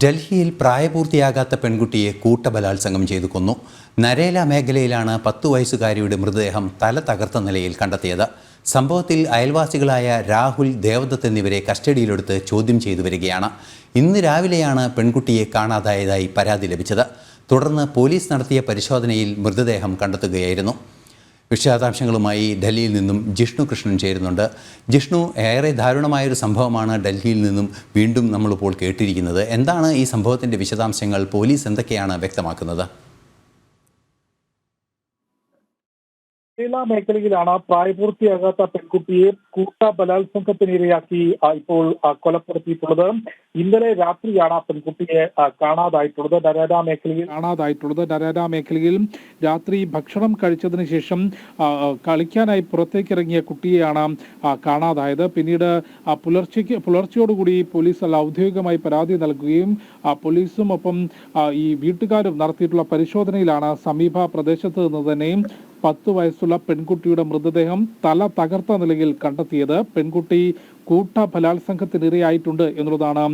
ഡൽഹിയിൽ പ്രായപൂർത്തിയാകാത്ത പെൺകുട്ടിയെ കൂട്ടബലാത്സംഗം ചെയ്തു കൊന്നു. നരേല മേഖലയിലാണ് പത്തു വയസ്സുകാരിയുടെ മൃതദേഹം തല തകർത്ത നിലയിൽ കണ്ടെത്തിയത്. സംഭവത്തിൽ അയൽവാസികളായ രാഹുൽ ദേവദത്ത് എന്നിവരെ കസ്റ്റഡിയിലെടുത്ത് ചോദ്യം ചെയ്തു വരികയാണ്. ഇന്ന് രാവിലെയാണ് പെൺകുട്ടിയെ കാണാതായതായി പരാതി ലഭിച്ചത്. തുടർന്ന് പോലീസ് നടത്തിയ പരിശോധനയിൽ മൃതദേഹം കണ്ടെത്തുകയായിരുന്നു. വിശദാംശങ്ങളുമായി ഡൽഹിയിൽ നിന്നും ജിഷ്ണു കൃഷ്ണൻ ചേരുന്നുണ്ട്. ജിഷ്ണു ഏറെ ദാരുണമായൊരു സംഭവമാണ് ഡൽഹിയിൽ നിന്നും വീണ്ടും നമ്മളിപ്പോൾ കേട്ടിരിക്കുന്നത്. എന്താണ് ഈ സംഭവത്തിന്റെ വിശദാംശങ്ങൾ? പോലീസ് എന്തൊക്കെയാണ് വ്യക്തമാക്കുന്നത്? കേരള മേഖലയിലാണ് പ്രായപൂർത്തിയാകാത്ത പെൺകുട്ടിയെ കൂട്ട ബലാത്സംഗത്തിനിരയാക്കി ഇപ്പോൾ കൊലപ്പെടുത്തിയിട്ടുള്ളത്. ഇന്നലെ രാത്രിയാണ് പെൺകുട്ടിയെ കാണാതായിട്ടുള്ളത്. നരേര മേഖലയിൽ കാണാതായിട്ടുള്ളത്. നരേര മേഖലയിൽ രാത്രി ഭക്ഷണം കഴിച്ചതിന് ശേഷം കളിക്കാനായി പുറത്തേക്ക് ഇറങ്ങിയ കുട്ടിയെയാണ് കാണാതായത്. പിന്നീട് പുലർച്ചയ്ക്ക് പുലർച്ചയോടുകൂടി പോലീസ് അല്ല ഔദ്യോഗികമായി പരാതി നൽകുകയും പോലീസും ഒപ്പം ഈ വീട്ടുകാരും നടത്തിയിട്ടുള്ള പരിശോധനയിലാണ് സമീപ പ്രദേശത്ത് നിന്ന് തന്നെയും പത്ത് വയസ്സുള്ള പെൺകുട്ടിയുടെ മൃതദേഹം തല തകർത്ത നിലയിൽ കണ്ടെത്തിയത് പെൺകുട്ടി കൂട്ട ബലാത്സംഗത്തിനിരയായിട്ടുണ്ട് എന്നുള്ളതാണ്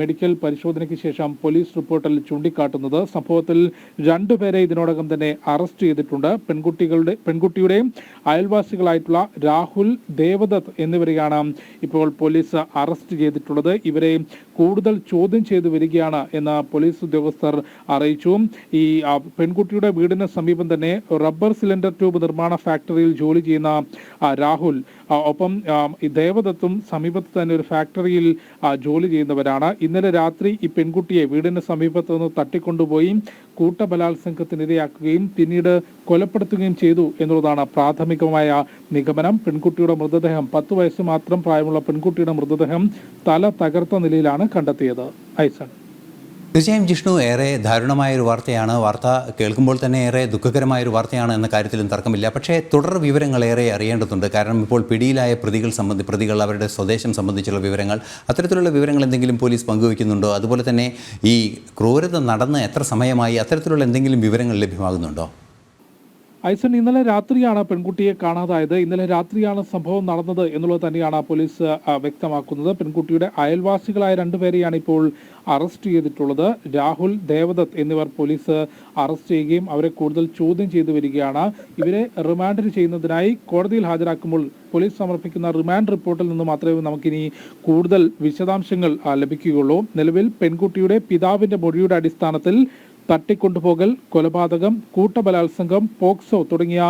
മെഡിക്കൽ പരിശോധനയ്ക്ക് ശേഷം പോലീസ് റിപ്പോർട്ടിൽ ചൂണ്ടിക്കാട്ടുന്നത്. സംഭവത്തിൽ രണ്ടുപേരെ ഇതിനോടകം തന്നെ അറസ്റ്റ് ചെയ്തിട്ടുണ്ട്. പെൺകുട്ടികളുടെ പെൺകുട്ടിയുടെ അയൽവാസികളായിട്ടുള്ള രാഹുൽ ദേവദത്ത് എന്നിവരെയാണ് ഇപ്പോൾ പോലീസ് അറസ്റ്റ് ചെയ്തിട്ടുള്ളത്. ഇവരെ കൂടുതൽ ചോദ്യം ചെയ്തു വരികയാണ് എന്ന് പോലീസ് ഉദ്യോഗസ്ഥർ അറിയിച്ചു. ഈ പെൺകുട്ടിയുടെ വീടിന് സമീപം തന്നെ റബ്ബർ സിലിണ്ടർ ട്യൂബ് നിർമ്മാണ ഫാക്ടറിയിൽ ജോലി ചെയ്യുന്ന രാഹുൽ ഒപ്പം ആ, ഈ സമീപത്ത് തന്നെ ഒരു ഫാക്ടറിയിൽ ജോലി ചെയ്യുന്നവരാണ്. ഇന്നലെ രാത്രി ഈ പെൺകുട്ടിയെ വീടിന് സമീപത്ത് നിന്ന് തട്ടിക്കൊണ്ടുപോയി കൂട്ടബലാത്സംഗത്തിനിരയാക്കുകയും പിന്നീട് കൊലപ്പെടുത്തുകയും ചെയ്തു എന്നുള്ളതാണ് പ്രാഥമികമായ നിഗമനം. പെൺകുട്ടിയുടെ മൃതദേഹം പത്ത് വയസ്സ് മാത്രം പ്രായമുള്ള പെൺകുട്ടിയുടെ മൃതദേഹം തല തകർത്ത നിലയിലാണ് കണ്ടെത്തിയത്. ഐസൺ. തീർച്ചയായും ജിഷ്ണു ഏറെ ദാരുണമായൊരു വാർത്തയാണ്. വാർത്ത കേൾക്കുമ്പോൾ തന്നെ ഏറെ ദുഃഖകരമായൊരു വാർത്തയാണ് എന്ന കാര്യത്തിലും തർക്കമില്ല. പക്ഷേ തുടർ വിവരങ്ങൾ ഏറെ അറിയേണ്ടതുണ്ട്. കാരണം ഇപ്പോൾ പിടിയിലായ പ്രതികൾ സംബന്ധി പ്രതികൾ അവരുടെ സ്വദേശം സംബന്ധിച്ചുള്ള വിവരങ്ങൾ അത്തരത്തിലുള്ള വിവരങ്ങൾ എന്തെങ്കിലും പോലീസ് പങ്കുവയ്ക്കുന്നുണ്ടോ? അതുപോലെ തന്നെ ഈ ക്രൂരത നടന്ന് എത്ര സമയമായി അത്തരത്തിലുള്ള എന്തെങ്കിലും വിവരങ്ങൾ ലഭ്യമാകുന്നുണ്ടോ? ഐസൺ ഇന്നലെ രാത്രിയാണ് പെൺകുട്ടിയെ കാണാതായത്. ഇന്നലെ രാത്രിയാണ് സംഭവം നടന്നത് എന്നുള്ളത് തന്നെയാണ് പോലീസ് വ്യക്തമാക്കുന്നത്. പെൺകുട്ടിയുടെ അയൽവാസികളായ രണ്ടുപേരെയാണ് ഇപ്പോൾ അറസ്റ്റ് ചെയ്തിട്ടുള്ളത്. രാഹുൽ ദേവദത്ത് എന്നിവർ പോലീസ് അറസ്റ്റ് ചെയ്യുകയും അവരെ കൂടുതൽ ചോദ്യം ചെയ്തു വരികയാണ്. ഇവരെ റിമാൻഡ് ചെയ്യുന്നതിനായി കോടതിയിൽ ഹാജരാക്കുമ്പോൾ പോലീസ് സമർപ്പിക്കുന്ന റിമാൻഡ് റിപ്പോർട്ടിൽ നിന്ന് മാത്രമേ നമുക്കിനി കൂടുതൽ വിശദാംശങ്ങൾ ലഭിക്കുകയുള്ളൂ. നിലവിൽ പെൺകുട്ടിയുടെ പിതാവിന്റെ മൊഴിയുടെ അടിസ്ഥാനത്തിൽ തട്ടിക്കൊണ്ടുപോകൽ കൊലപാതകം കൂട്ടബലാത്സംഗം പോക്സോ തുടങ്ങിയ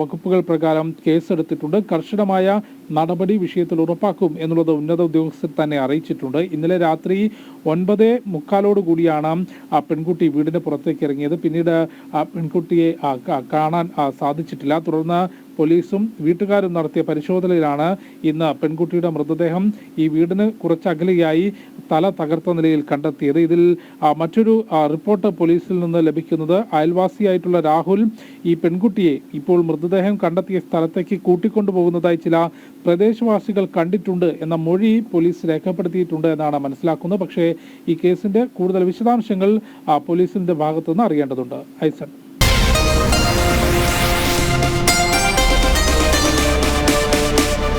വകുപ്പുകൾ പ്രകാരം കേസെടുത്തിട്ടുണ്ട്. കർശനമായ നടപടി വിഷയത്തിൽ ഉറപ്പാക്കും എന്നുള്ളത് ഉന്നത ഉദ്യോഗസ്ഥർ തന്നെ അറിയിച്ചിട്ടുണ്ട്. ഇന്നലെ രാത്രി ഒൻപത് മുക്കാലോട് കൂടിയാണ് ആ പെൺകുട്ടി വീടിന് പുറത്തേക്ക് ഇറങ്ങിയത്. പിന്നീട് ആ പെൺകുട്ടിയെ കാണാൻ സാധിച്ചിട്ടില്ല. തുടർന്ന് പോലീസും വീട്ടുകാരും നടത്തിയ പരിശോധനയിലാണ് ഇന്ന് പെൺകുട്ടിയുടെ മൃതദേഹം ഈ വീടിന് കുറച്ചകലെയായി തല തകർത്ത നിലയിൽ കണ്ടെത്തിയത്. ഇതിൽ മറ്റൊരു റിപ്പോർട്ട് പോലീസിൽ നിന്ന് ലഭിക്കുന്നത് അയൽവാസിയായിട്ടുള്ള രാഹുൽ ഈ പെൺകുട്ടിയെ ഇപ്പോൾ മൃതദേഹം കണ്ടെത്തിയ സ്ഥലത്തേക്ക് കൂട്ടിക്കൊണ്ടുപോകുന്നതായി ചില പ്രദേശവാസികൾ കണ്ടിട്ടുണ്ട് എന്ന മൊഴി പോലീസ് രേഖപ്പെടുത്തിയിട്ടുണ്ട് എന്നാണ് മനസ്സിലാക്കുന്നത്. പക്ഷേ ഈ കേസിന്റെ കൂടുതൽ വിശദാംശങ്ങൾ പോലീസിന്റെ ഭാഗത്തുനിന്ന് അറിയേണ്ടതുണ്ട്. ഐസൻ